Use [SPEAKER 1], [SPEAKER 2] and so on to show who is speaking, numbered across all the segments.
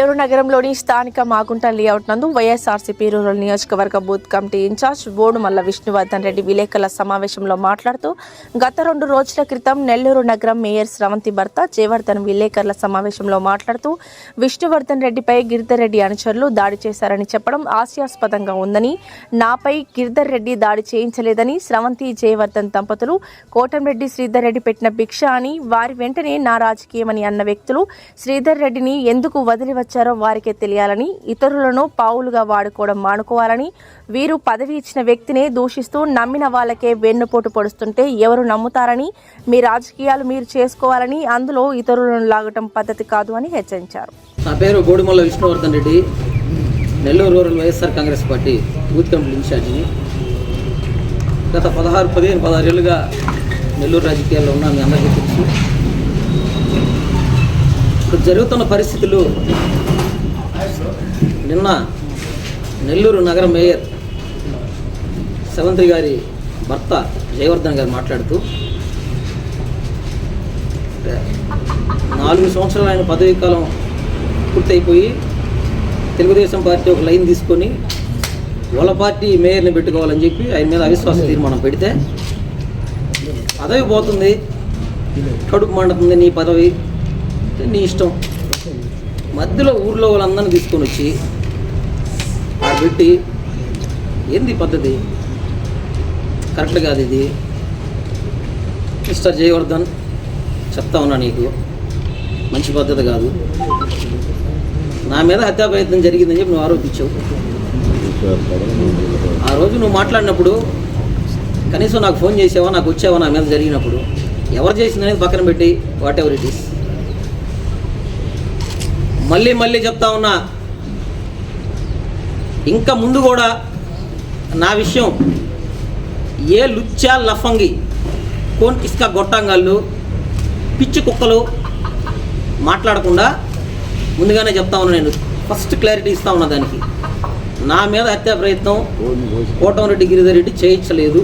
[SPEAKER 1] నెల్లూరు నగరంలోని స్థానిక మాగుంట లేఅవుట్ నందు వైఎస్ఆర్సీపీ రూరల్ నియోజకవర్గ booth committee incharge Bodumalla Vishnuvardhan Reddy విలేకరుల సమావేశంలో మాట్లాడుతూ గత రెండు రోజుల క్రితం నెల్లూరు నగరం మేయర్ స్రవంతి భర్త జయవర్ధన్ విలేకరుల సమావేశంలో మాట్లాడుతూ విష్ణువర్ధన్ రెడ్డిపై గిరిధర్ రెడ్డి అనుచరులు దాడి చేశారని చెప్పడం హాస్యాస్పదంగా ఉందని నాపై గిరిధర్ రెడ్డి దాడి చేయించలేదని స్రవంతి జయవర్ధన్ దంపతులు కోటంరెడ్డి శ్రీధర్ రెడ్డి పెట్టిన భిక్ష అని వారి వెంటనే నా రాజకీయమని అన్న వ్యక్తులు శ్రీధర్ రెడ్డిని ఎందుకు వదిలి సమాచారం వారికే తెలియాలని ఇతరులను పావులుగా వాడుకోవడం మానుకోవాలని వీరు పదవి ఇచ్చిన వ్యక్తినే దూషిస్తూ నమ్మిన వాళ్ళకే వెన్నుపోటు పొడుస్తుంటే ఎవరు నమ్ముతారని మీ రాజకీయాలు మీరు చేసుకోవాలని అందులో ఇతరులను లాగటం పద్ధతి కాదు అని హెచ్చరించారు.
[SPEAKER 2] నా పేరు Godimalla Vishnuvardhan Reddy Nellore rural YSR Congress party booth committee ఇన్ఛార్జిని. గత పదహారు పదిహేను పదహారు ఏళ్ళుగా నెల్లూరు రాజకీయాల్లో ఉన్నా మీ అందరికీ తెలుసు. ఇప్పుడు జరుగుతున్న పరిస్థితులు. నిన్న నెల్లూరు నగర మేయర్ సెవంతి గారి భర్త జయవర్ధన్ గారు మాట్లాడుతూ నాలుగు సంవత్సరాలు ఆయన పదవీ కాలం పూర్తయిపోయి తెలుగుదేశం పార్టీ ఒక లైన్ తీసుకొని వాళ్ళ పార్టీ మేయర్ని పెట్టుకోవాలని చెప్పి ఆయన మీద అవిశ్వాస తీర్మానం పెడితే పదవి పోతుంది కడుపు మండుతుంది నీ పదవి. నీ ఇష్టం. మధ్యలో ఊర్లో వాళ్ళందరినీ తీసుకొని వచ్చి ఆడ పెట్టి ఏంది పద్ధతి? కరెక్ట్ కాదు ఇది. మిస్టర్ జయవర్ధన్ చెప్తా ఉన్నా నీకు. మంచి పద్ధతి కాదు. నా మీద హత్యా ప్రయత్నం జరిగిందని చెప్పి నువ్వు ఆరోపించావు. ఆ రోజు నువ్వు మాట్లాడినప్పుడు కనీసం నాకు ఫోన్ చేసావా నాకు వచ్చావా నా మీద జరిగినప్పుడు? ఎవరు చేసిందనేది పక్కన పెట్టి వాట్ ఎవర్ ఇట్ ఈస్ మళ్ళీ మళ్ళీ చెప్తా ఉన్నా ఇంకా ముందు కూడా నా విషయం ఏ లుచ్చా లఫంగి కోన్ ఇసుక గొట్టంగాళ్ళు పిచ్చి కుక్కలు మాట్లాడకుండా ముందుగానే చెప్తా ఉన్నా నేను. ఫస్ట్ క్లారిటీ ఇస్తా ఉన్నా దానికి. నా మీద హత్యా ప్రయత్నం కోటంరెడ్డి గిరిధర్ రెడ్డి చేయించలేదు.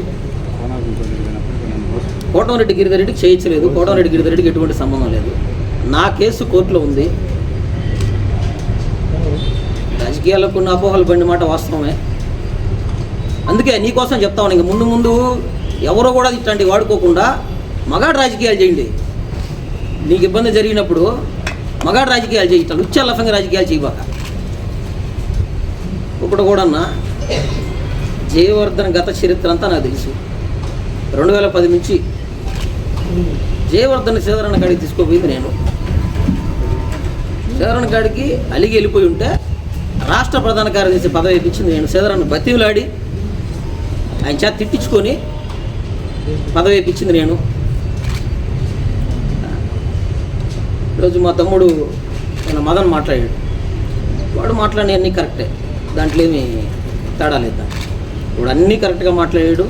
[SPEAKER 2] కోటంరెడ్డి గిరిధర్ రెడ్డికి చేయించలేదు. కోటంరెడ్డి గిరిధర్ రెడ్డికి ఎటువంటి సంబంధం లేదు. నా కేసు కోర్టులో ఉంది. రాజకీయాల్లో కొన్ని అపోహలు బండి మాట వాస్తవమే. అందుకే నీకోసం చెప్తా ఇంక ముందు ముందు ఎవరో కూడా ఇట్లాంటివి వాడుకోకుండా మగాడు రాజకీయాలు చేయండి. నీకు ఇబ్బంది జరిగినప్పుడు మగాడు రాజకీయాలు చేయి ఇట్లా లుచ్చ లఫంగా రాజకీయాలు చేయబాక. ఒకటి కూడా అన్న జయవర్ధన్ గత చరిత్ర అంతా నాకు తెలుసు. రెండు వేల పది నుంచి జయవర్ధన్ సేదరణ కాడికి తీసుకోపోయింది నేను. సేదరణ కాడికి అలిగి వెళ్ళిపోయి ఉంటే రాష్ట్ర ప్రధాన కార్యదర్శి పదవి ఇప్పించింది నేను. సేదరణ బతివులాడి ఆయన చేత తిట్టించుకొని పదవి ఇప్పించింది నేను. ఈరోజు మా తమ్ముడు నా మదన్ మాట్లాడాడు. వాడు మాట్లాడిన అన్నీ కరెక్టే. దాంట్లో ఏమి తేడా లేదు ఇప్పుడు అన్నీ కరెక్ట్గా మాట్లాడాడు.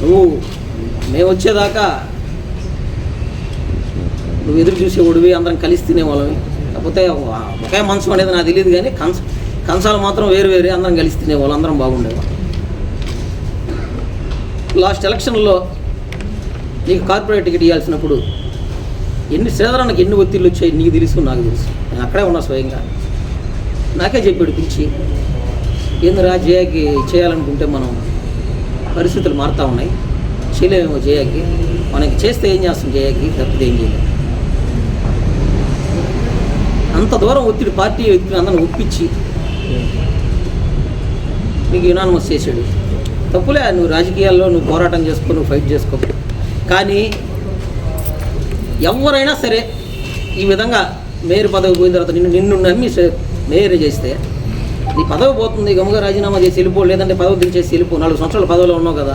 [SPEAKER 2] నువ్వు మేము వచ్చేదాకా నువ్వు ఎదురు చూసేవాడివి అందరం కలిసి తినేవాళ్ళమి కాకపోతే ఒకే మంచం అనేది నాకు తెలియదు కానీ కంచ కంచాలు మాత్రం వేరు వేరే అందరం కలిసి తినేవాళ్ళు అందరం బాగుండేవాళ్ళు. లాస్ట్ ఎలక్షన్లో నీకు కార్పొరేట్ టికెట్ ఇవ్వాల్సినప్పుడు ఎన్ని శ్రీధరానికి ఎన్ని ఒత్తిళ్ళు వచ్చాయి నీకు తెలుసు నాకు తెలుసు. నేను అక్కడే ఉన్నా స్వయంగా. నాకే చెప్పాడు పిలిచి ఏందిరా జయాకి చేయాలనుకుంటే మనం పరిస్థితులు మారుతూ ఉన్నాయి చేయలేమేమో జయాకి మనకి చేస్తే ఏం చేస్తాం జయాకి తప్పితే ఏం చేయలేము అంత దూరం ఒత్తిడి పార్టీ వ్యక్తిని అందరిని ఒప్పించి నీకు యునానిమస్ చేశాడు. తప్పులే నువ్వు రాజకీయాల్లో నువ్వు పోరాటం చేసుకో నువ్వు ఫైట్ చేసుకో. కానీ ఎవరైనా సరే ఈ విధంగా మేయర్ పదవి పోయిన తర్వాత నిన్ను నిన్ను నమ్మి మేయర్ చేస్తే నీ పదవి పోతుంది గమ్ముగా రాజీనామా చేసి వెళ్ళిపో లేదంటే పదవి దించేసి వెళ్ళిపో నాలుగు సంవత్సరాల పదవిలో ఉన్నావు కదా.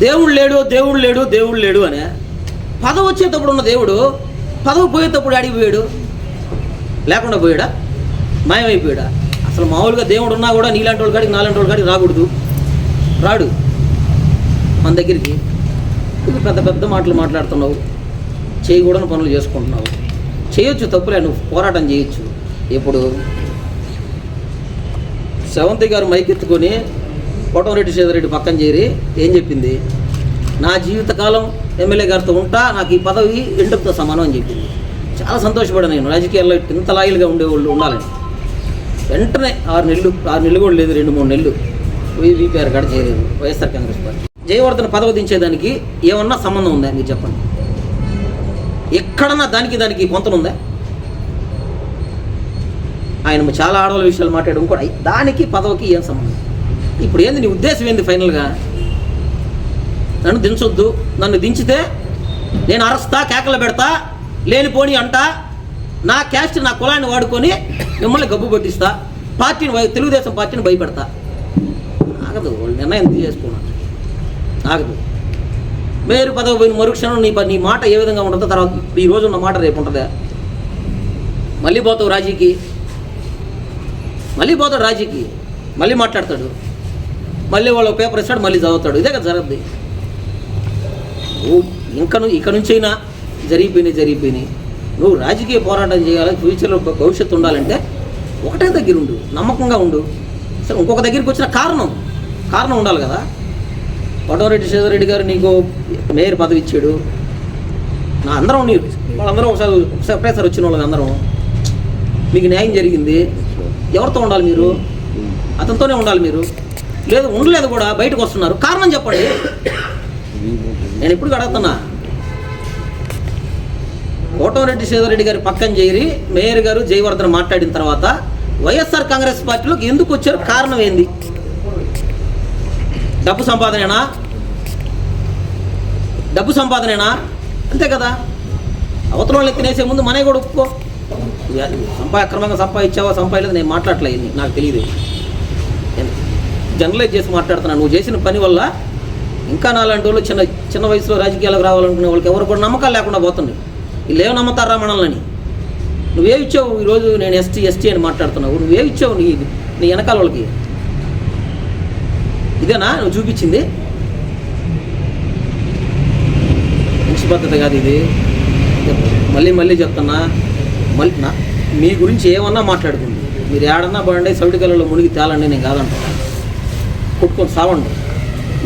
[SPEAKER 2] దేవుడు లేడు దేవుడు లేడు దేవుడు లేడు అనే పదవి వచ్చేటప్పుడు ఉన్న దేవుడు పదవి పోయేటప్పుడు అడిగిపోయాడు లేకుండా పోయాడా? మాయమైపోయాడా? అసలు మామూలుగా దేవుడు ఉన్నా కూడా నీలాంటి వాళ్ళ కాడికి నాలాంటి వాళ్ళ కాడికి రాకూడదు. రాడు. మన దగ్గరికి ఇది పెద్ద పెద్ద మాటలు మాట్లాడుతున్నావు. చేయకూడని పనులు చేసుకుంటున్నావు. చేయొచ్చు తప్పులే నువ్వు పోరాటం చేయొచ్చు. ఇప్పుడు సెవంతి గారు మైకెత్తుకొని కోటమరెడ్డి సేదరెడ్డి పక్కన చేరి ఏం చెప్పింది? నా జీవితకాలం ఎమ్మెల్యే గారితో ఉంటా నాకు ఈ పదవి ఎండుతో సమానం అని చెప్పింది. చాలా సంతోషపడాను నేను. రాజకీయాల్లో ఇంత లాయల్గా ఉండేవాళ్ళు ఉండాలని. వెంటనే ఆరు నెలలు ఆరు నెలలు కూడా లేదు రెండు మూడు నెలలు. వీపీఆర్ కాడ చేయలేదు వైఎస్ఆర్ కాంగ్రెస్ పార్టీ. జయవర్ధన్ పదవి దించేదానికి ఏమన్నా సంబంధం ఉందా మీరు చెప్పండి. ఎక్కడన్నా దానికి దానికి పొంతనుందా ఆయన చాలా ఆడవాళ్ళ విషయాలు మాట్లాడడం కూడా దానికి పదవికి ఏం సంబంధం? ఇప్పుడు ఏంది నీ ఉద్దేశం ఏంది ఫైనల్గా? నన్ను దించొద్దు. నన్ను దించితే నేను అరస్తా కేకలు పెడతా లేనిపోని అంట. నా క్యాస్ట్ నా కులాన్ని వాడుకొని మిమ్మల్ని గబ్బు పట్టిస్తా. పార్టీని తెలుగుదేశం పార్టీని భయపెడతా. ఆగదు వాళ్ళు నిర్ణయం చేసుకున్నాను ఆగదు. మేరు పదవి పోయిన మరుక్షణం నీ నీ మాట ఏ విధంగా ఉంటుందో తర్వాత ఈ రోజు ఉన్న మాట రేపు ఉంటుందా? మళ్ళీ పోతావు రాజీకి? మళ్ళీ పోతాడు రాజీకి? మళ్ళీ మాట్లాడతాడు? మళ్ళీ వాళ్ళు పేపర్ ఇస్తాడు మళ్ళీ చదువుతాడు. ఇదే కదా జరగద్ది. ఇంకా ఇక్కడ నుంచైనా జరిగిపోయినాయి జరిగిపోయినాయి. నువ్వు రాజకీయ పోరాటం చేయాలి ఫ్యూచర్లో భవిష్యత్తు ఉండాలంటే ఒకటే దగ్గర ఉండు నమ్మకంగా ఉండు. సరే ఇంకొక దగ్గరికి వచ్చిన కారణం కారణం ఉండాలి కదా. కోటమిరెడ్డి శ్రీధర్ గారు నీకు మేయర్ పదవి ఇచ్చాడు. నా అందరం నీ వాళ్ళందరూ ఒకసారి ఒకసారి ఒకటేసారి వచ్చిన వాళ్ళని అందరం. మీకు న్యాయం జరిగింది. ఎవరితో ఉండాలి మీరు? అతనితోనే ఉండాలి మీరు. లేదు ఉండలేదు కూడా బయటకు వస్తున్నారు. కారణం చెప్పండి. నేను ఇప్పుడు అడుగుతున్నా? కోటమిరెడ్డి రెడ్డి గారి పక్కన చేరి మేయర్ గారు జయవర్ధన్ మాట్లాడిన తర్వాత వైఎస్ఆర్ కాంగ్రెస్ పార్టీలోకి ఎందుకు వచ్చారు? కారణం ఏంది? డబ్బు సంపాదనేనా? డబ్బు సంపాదనేనా? అంతే కదా? అవతల వాళ్ళని తినేసే ముందు మనే కూడా ఒప్పుకో. సంపా అక్రమంగా సంపాదించావా? సంపాదలేదు నేను మాట్లాడలేదు నాకు తెలియదు జనరలైజ్ చేసి మాట్లాడుతున్నాను నువ్వు చేసిన పని వల్ల ఇంకా నాలాంటి వాళ్ళు చిన్న చిన్న వయసులో రాజకీయాలకు రావాలనుకునే వాళ్ళకి ఎవరు కూడా నమ్మకాలు లేకుండా పోతున్నాయి. వీళ్ళు ఏం నమ్ముతారా మనల్ని? నువ్వే ఇచ్చావు ఈరోజు నేను ఎస్టీ ఎస్టీ అని మాట్లాడుతున్నావు. నువ్వే ఇచ్చావు నీ నీ వెనకాల వాళ్ళకి. ఇదేనా? నువ్వు చూపించింది? మంచి పద్ధతి కాదు ఇది. మళ్ళీ మళ్ళీ చెప్తున్నా. మళ్ళీ నా మీ గురించి ఏమన్నా మాట్లాడుకుంది మీరు ఏడన్నా పడండి సౌటికలలో మునిగి తేలండి నేను కాదంటా. కొట్టుకొని సావండి.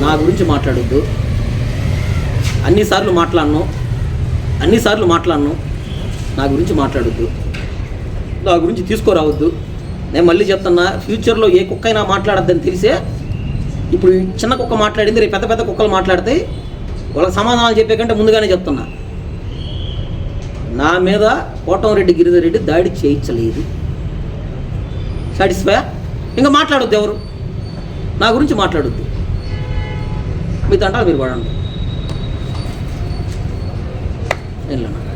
[SPEAKER 2] నా గురించి మాట్లాడొద్దు. అన్నిసార్లు మాట్లాడను. అన్నిసార్లు మాట్లాడను. నా గురించి మాట్లాడొద్దు. నా గురించి తీసుకురావద్దు. నేను మళ్ళీ చెప్తున్నా ఫ్యూచర్లో ఏ కుక్క అయినా మాట్లాడద్దని తెలిసే ఇప్పుడు చిన్న కుక్క మాట్లాడింది రేపు పెద్ద పెద్ద కుక్కలు మాట్లాడితే వాళ్ళకి సమాధానాలు చెప్పే కంటే ముందుగానే చెప్తున్నా. నా మీద కోటంరెడ్డి గిరిధర్ రెడ్డి దాడి చేయించలేదు. సాటిస్ఫై ఇంకా మాట్లాడొద్దు ఎవరు? నా గురించి మాట్లాడొద్దు. మీ తంటాలు మీరు పడండి వెళ్ళనా